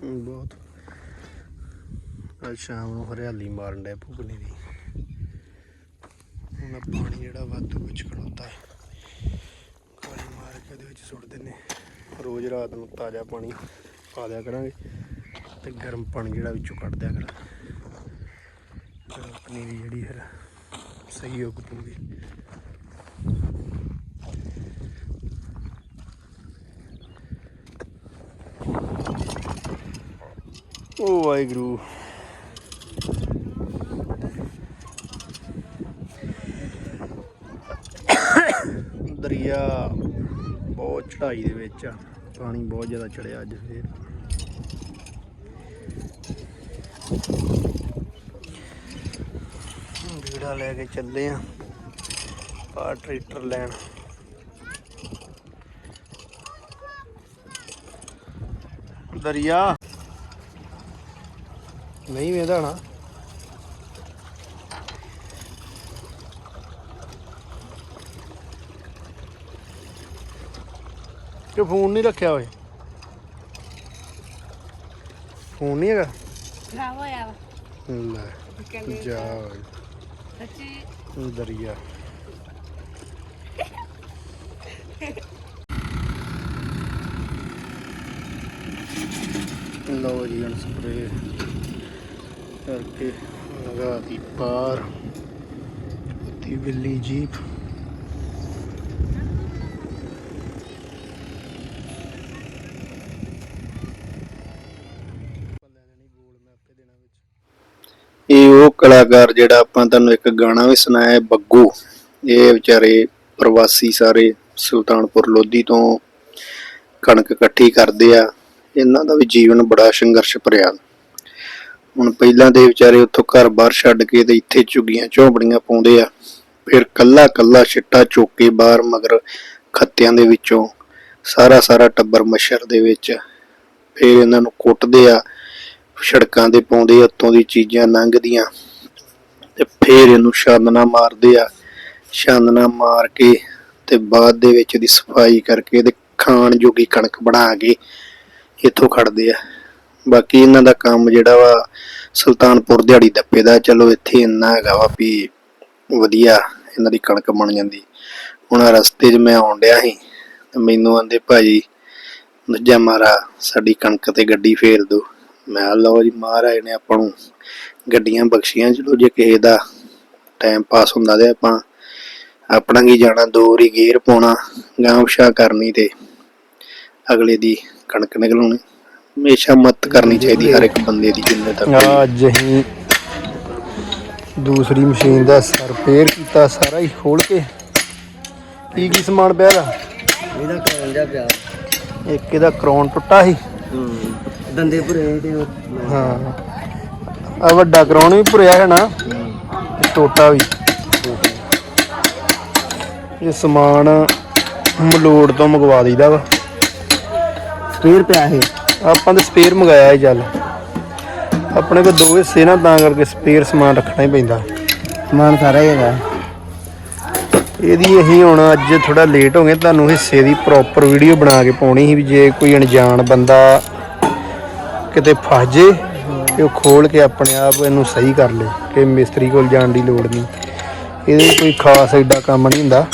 ਬਹੁਤ। ਅੱਜ ਸ਼ਾਮ ਨੂੰ ਹਰਿਆਲੀ ਮਾਰਨ ਡਿਆ ਭੁਗਨੀ ਦੀ। ਹੁਣ ਪਾਣੀ ਜਿਹੜਾ ਵਾਧੂ ਵਿੱਚ ਖੜੋਤਾ ਹੈ। ਕਾਲੀ ਮਾਰ ਕੇ ਉਹਦੇ ਵਿੱਚ ਸੁੱਟ ਦਿੰਨੇ ਰੋਜ਼ ਰਾਤ ਨੂੰ ਤਾਜ਼ਾ ਪਾਣੀ ਪਾ ਦਿਆ ਕਰਾਂਗੇ ਤੇ ਗਰਮ ਪਾਣੀ ਜਿਹੜਾ ਵਿੱਚੋਂ ਕੱਢ ਦਿਆ ਕਰਾਂਗੇ। ਫਿਰ ਪਨੀਰੀ ਜਿਹੜੀ ਫਿਰ ਸਹੀ ਉੱਗ ਪੂਗੀ ਓ ਵਾਹਿਗੁਰੂ। ਦਰਿਆ, ਬਹੁਤ ਚੜਾਈ ਦੇ ਵਿੱਚ ਆ। ਪਾਣੀ ਬਹੁਤ ਜ਼ਿਆਦਾ ਚੜਿਆ ਅੱਜ ਫੇਰ। ਵੀੜਾ ਲੈ ਕੇ ਚੱਲੇ ਆ ਆ ਟਰੈਕਟਰ ਲੈਣ। ਦਰਿਆ। ਨਹੀਂ ਵੇਦਾ ਨਾ। ਕਿ ਫੋਨ ਨਹੀਂ ਰੱਖਿਆ ਹੋਏ ਫੋਨ ਨਹੀਂ ਹੈਗਾ? ਖਰਾਬ ਹੋਇਆ ਵਾ। ਲੈ ਜਾ ਸੱਚੀ। ਦਰਿਆ। ਲਓ ਜੀ ਹਣ ਸਪਰੇ ਕਰਕੇ ਲਗਾ ਦੀ ਪਾਰ। ਦੀ ਬਿੱਲੀ ਜੀਪ। ਇਹ ਉਹ ਕਲਾਕਾਰ ਜਿਹੜਾ ਆਪਾਂ ਤੁਹਾਨੂੰ ਇੱਕ ਗਾਣਾ ਵੀ ਸੁਣਾਇਆ ਹੈ, ਬੱਗੂ। ਇਹ ਵਿਚਾਰੇ ਪ੍ਰਵਾਸੀ ਸਾਰੇ ਸੁਲਤਾਨਪੁਰ ਲੋਧੀ ਤੋਂ ਕਣਕ ਇਕੱਠੀ ਕਰਦੇ ਆ। ਇਹਨਾਂ ਦਾ ਵੀ ਜੀਵਨ ਬੜਾ ਸੰਘਰਸ਼ ਭਰਿਆ। ਹੁਣ ਪਹਿਲਾਂ ਦੇ ਵਿਚਾਰੇ ਉੱਥੋਂ ਘਰ ਬਾਹਰ ਛੱਡ ਕੇ ਤੇ ਇੱਥੇ ਝੁੱਗੀਆਂ ਝੋਂਪੜੀਆਂ ਪਾਉਂਦੇ ਆ, ਫਿਰ ਕੱਲਾ ਕੱਲਾ ਛਿੱਟਾ ਚੁੱਕ ਕੇ ਬਾਹਰ ਮਗਰ ਖੱਤਿਆਂ ਦੇ ਵਿੱਚੋਂ ਸਾਰਾ ਸਾਰਾ ਟੱਬਰ ਮੱਛਰ ਦੇ ਵਿੱਚ, ਫਿਰ ਇਹਨਾਂ ਨੂੰ ਕੁੱਟਦੇ ਆ, ਸੜਕਾਂ ਤੇ ਪਾਉਂਦੇ ਆ ਉੱਤੋਂ ਦੀ ਚੀਜ਼ਾਂ ਲੰਘਦੀਆਂ ਤੇ ਫਿਰ ਇਹਨੂੰ ਛਾਨਣਾ ਮਾਰਦੇ ਆ, ਛਾਨਣਾ ਮਾਰ ਕੇ ਤੇ ਬਾਅਦ ਦੇ ਵਿੱਚ ਦੀ ਸਫ਼ਾਈ ਕਰਕੇ ਤੇ ਖਾਣ ਜੋਗੀ ਕਣਕ ਬਣਾ ਕੇ ਇੱਥੋਂ ਖੜਦੇ ਆ। ਬਾਕੀ ਇਹਨਾਂ ਦਾ ਕੰਮ ਜਿਹੜਾ ਵਾ ਸੁਲਤਾਨਪੁਰ ਦਿਹਾੜੀ ਦੱਪੇ ਦਾ, ਚਲੋ ਇੱਥੇ ਇੰਨਾ ਹੈਗਾ ਵਾ ਵੀ ਵਧੀਆ ਇਹਨਾਂ ਦੀ ਕਣਕ ਬਣ ਜਾਂਦੀ। ਹੁਣ ਰਸਤੇ 'ਚ ਮੈਂ ਆਉਣ ਡਿਆ ਸੀ ਤੇ ਮੈਨੂੰ ਆਂਦੇ ਭਾਜੀ ਨੱਜਾ ਮਾਰਾ, ਸਾਡੀ ਕਣਕ ਤੇ ਗੱਡੀ ਫੇਰ ਦੋ ਮੈਂ ਲਓ ਜੀ ਮਹਾਰਾਜ ਨੇ ਆਪਾਂ ਨੂੰ ਗੱਡੀਆਂ ਬਖਸ਼ੀਆਂ, ਚਲੋ ਜੇ ਕਿਸੇ ਦਾ ਟਾਈਮ ਪਾਸ ਹੁੰਦਾ ਤੇ ਆਪਾਂ ਆਪਣਾ ਕੀ ਜਾਣਾ ਦੂਰ ਹੀ ਗੇਰ ਪਾਉਣਾ ਗਾਂਵ ਸ਼ਾ ਕਰਨੀ ਤੇ ਅਗਲੇ ਦੀ ਕਣਕ ਨਿਕਲਾਉਣੀ ਹਮੇਸ਼ਾ ਮਤ ਕਰਨੀ ਚਾਹੀਦੀ ਹਰ ਇੱਕ ਬੰਦੇ ਦੀ ਜਿੰਨੇ ਤੱਕ ਅੱਜ ਅਸੀਂ ਦੂਸਰੀ ਮਸ਼ੀਨ ਦਾ ਸਰਪੇਰ ਕੀਤਾ ਸਾਰਾ ਹੀ ਖੋਲ ਕੇ। ਕੀ ਕੀ ਸਮਾਨ ਪਿਆ ਦਾ ਇਹਦਾ ਕੌਣ ਜਾ ਪਿਆ। ਇੱਕ ਇਹਦਾ ਕਰਾਉਣ ਟੁੱਟਾ ਸੀ। ਹੂੰ ਦੰਦੇ ਭਰੇ ਤੇ ਹਾਂ। ਆ ਵੱਡਾ ਕਰਾਉਣ ਵੀ ਭੁਰਿਆ ਹੈ ਨਾ ਤੇ ਟੋਟਾ ਵੀ। ਇਹ ਸਮਾਨ ਮਲੋੜ ਤੋਂ ਮੰਗਵਾ ਦਈਦਾ ਵਾ। ਸਪੇਅਰ ਪਿਆ ਇਹ। ਆਪਾਂ ਤਾਂ ਸਪੇਅਰ ਮੰਗਾਇਆ ਹੈ ਚੱਲ। ਆਪਣੇ ਕੋਲ ਦੋ ਹਿੱਸੇ ਨਾ ਤਾਂ ਕਰਕੇ ਸਪੇਅਰ ਸਮਾਨ ਰੱਖਣਾ ਹੀ ਪੈਂਦਾ। ਸਮਾਨ ਸਾਰਾ ਹੀ ਹੈਗਾ। ਇਹਦੀ ਅਸੀਂ ਹੁਣ ਅੱਜ ਥੋੜਾ ਲੇਟ ਹੋ ਗਏ ਤੁਹਾਨੂੰ ਹਿੱਸੇ ਦੀ ਪ੍ਰੋਪਰ ਵੀਡੀਓ ਬਣਾ ਕੇ ਪਾਉਣੀ ਸੀ ਵੀ ਜੇ ਕੋਈ ਅਣਜਾਣ ਬੰਦਾ ਕਿਤੇ ਫਸ ਜੇ ਤੇ ਉਹ ਖੋਲ ਕੇ ਆਪਣੇ ਆਪ ਇਹਨੂੰ ਸਹੀ ਕਰ ਲੇ ਕਿ ਮਿਸਤਰੀ ਕੋਲ ਜਾਣ ਦੀ ਲੋੜ ਨਹੀਂ। ਇਹਦੇ ਕੋਈ ਖਾਸ ਐਡਾ ਕੰਮ ਨਹੀਂ ਹੁੰਦਾ।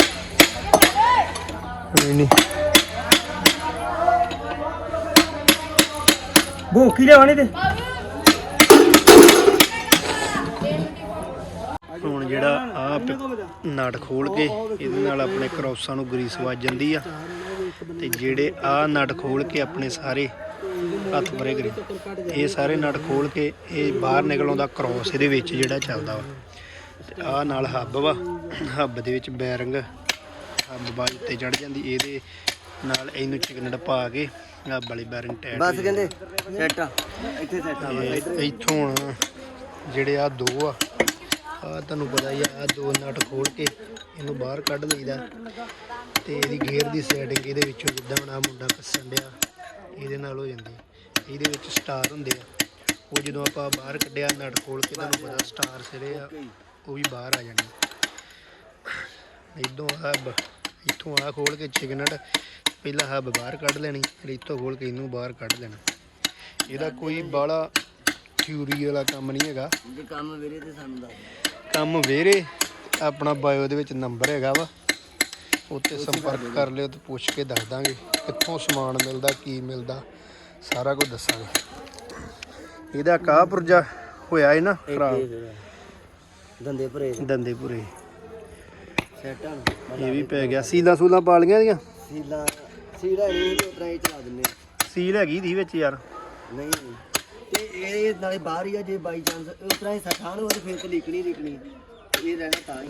ਨਹੀਂ। ਭੋਕੀ ਲਿਆਉਣੀ ਤੇ? ਹੁਣ ਜਿਹੜਾ ਆ ਨਟ ਖੋਲ ਕੇ ਇਹਦੇ ਨਾਲ ਆਪਣੇ ਕਰੋਸਾਂ ਨੂੰ ਗਰੀਸ ਵੱਜ ਜਾਂਦੀ ਆ। ਤੇ ਜਿਹੜੇ ਆ ਨਟ ਖੋਲ ਕੇ ਆਪਣੇ ਸਾਰੇ ਹੱਥ ਪਰੇ ਕਰੀ। ਇਹ ਸਾਰੇ ਨਟ ਖੋਲ ਕੇ ਇਹ ਬਾਹਰ ਨਿਕਲ ਆਉਂਦਾ ਕ੍ਰੋਸ ਇਹਦੇ ਵਿੱਚ ਜਿਹੜਾ ਚੱਲਦਾ ਵਾ। ਤੇ ਆ ਨਾਲ ਹੱਬ ਵਾ। ਹੱਬ ਦੇ ਵਿੱਚ ਬੈਰਿੰਗ ਹੱਬ ਬਾਜ ਤੇ ਚੜ ਜਾਂਦੀ। ਇਹਦੇ ਨਾਲ ਇਹਨੂੰ ਚਿਕਨਟ ਪਾ ਕੇ ਹੱਬ ਵਾਲੀ ਬੈਰਿੰਗ ਟੈਟ ਬਸ ਕਹਿੰਦੇ ਸੈੱਟ ਆ ਇੱਥੇ ਸੈੱਟ ਆ ਬਸ ਇੱਥੋਂ ਹੁਣ ਜਿਹੜੇ ਆ ਦੋ ਆ ਆ ਤੁਹਾਨੂੰ ਪਤਾ ਹੀ ਆ ਦੋ ਨਟ ਖੋਲ ਕੇ ਇਹਨੂੰ ਬਾਹਰ ਕੱਢ ਲਈਦਾ। ਤੇ ਇਹਦੀ ਗੇਅਰ ਦੀ ਸੈਟਿੰਗ ਇਹਦੇ ਵਿੱਚੋਂ ਜਿੱਦਾਂ ਹੁਣ ਆਹ ਮੁੰਡਾ ਕੱਸਣ ਡਿਆ ਇਹਦੇ ਨਾਲ ਹੋ ਜਾਂਦੀ। ਇਹਦੇ ਵਿੱਚ ਸਟਾਰ ਹੁੰਦੇ ਆ। ਉਹ ਜਦੋਂ ਆਪਾਂ ਬਾਹਰ ਕੱਢਿਆ ਨਟ ਖੋਲ ਕੇ ਤੁਹਾਨੂੰ ਪਤਾ ਸਟਾਰ ਸਿਰੇ ਆ ਉਹ ਵੀ ਬਾਹਰ ਆ ਜਾਣੀ। ਇਦੋਂ ਹੱਬ ਇੱਥੋਂ ਆ ਖੋਲ ਕੇ ਚਿਕਨਟ ਪਹਿਲਾਂ ਹੱਬ ਬਾਹਰ ਕੱਢ ਲੈਣੀ ਫਿਰ ਇੱਥੋਂ ਖੋਲ ਕੇ ਇਹਨੂੰ ਬਾਹਰ ਕੱਢ ਲੈਣਾ। ਇਹਦਾ ਕੋਈ ਬਾਹਲਾ ਥਿਊਰੀ ਵਾਲਾ ਕੰਮ ਨਹੀਂ ਹੈਗਾ। ਜੇ ਕੰਮ ਵੀਰੇ ਤੇ ਸਾਨੂੰ ਦੱਸ ਕੰਮ ਵੇਰੇ ਆਪਣਾ ਬਾਇਓ ਦੇ ਵਿੱਚ ਨੰਬਰ ਹੈਗਾ ਵਾ। ਉੱਤੇ ਸੰਪਰਕ ਕਰ ਲਿਓ ਤੇ ਪੁੱਛ ਕੇ ਦੱਸ ਦਾਂਗੇ ਕਿੱਥੋਂ ਸਮਾਨ ਮਿਲਦਾ ਕੀ ਮਿਲਦਾ ਸਾਰਾ ਕੁਝ ਦੱਸਾਂਗੇ। ਇਹਦਾ ਕਾਹ ਪੁਰਜਾ ਹੋਇਆ ਹੈ ਨਾ ਖਰਾਬ? ਦੰਦੇ ਭਰੇ ਦੰਦੇ ਪੂਰੇ ਸੈਟਾਂ ਇਹ ਵੀ ਪੈ ਗਿਆ। ਸੀਲਾਂ ਸੂਲਾਂ ਪਾ ਲੀਆਂ ਦੀਆਂ ਸੀਲਾ ਸੀਲਾ ਨਹੀਂ ਤੇ ਉਤਰਾ ਹੀ ਚਲਾ ਦਿੰਨੇ ਸੀਲ ਹੈਗੀ ਦੀ ਵਿੱਚ ਯਾਰ। ਨਹੀਂ। ਤੇ ਇਹ ਨਾਲੇ ਬਾਹਰ ਹੀ ਆ ਜੇ ਬਾਈ ਚਾਂਸ ਉਤਰਾ ਹੀ ਸਠਾਣ ਹੋਵੇ ਤੇ ਫਿਰ ਤੇ ਲੀਕਣੀ ਲੀਕਣੀ। ਇਹ ਰਹਿਣਾ ਤਾਂ ਹੀ।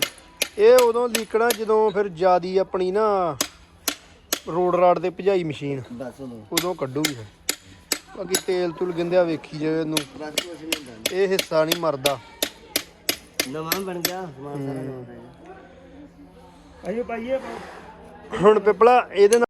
ਇਹ ਉਦੋਂ ਲੀਕਣਾ ਜਦੋਂ ਫਿਰ ਜਿਆਦੀ ਆਪਣੀ ਨਾ ਰੋਡ ਰਾਡ ਤੇ ਭਜਾਈ ਮਸ਼ੀਨ। ਬਸ ਉਹ ਉਦੋਂ ਕੱਢੂਗੀ ਫਿਰ। ਬਾਕੀ ਤੇਲ ਤੁਲ ਗਿੰਦਿਆ ਵੇਖੀ ਜਾਵੇ ਇਹਨੂੰ ਬਸ ਕੁਛ ਨਹੀਂ ਹੁੰਦਾ। ਇਹ ਹਿੱਸਾ ਨਹੀਂ ਮਰਦਾ। ਨਵਾਂ ਬਣ ਗਿਆ ਸਮਾਨ ਸਾਰਾ ਨਵਾਂ ਪੈ ਗਿਆ। ਹੁਣ ਪਿਪਲਾ ਇਹਦੇ ਨਾਲ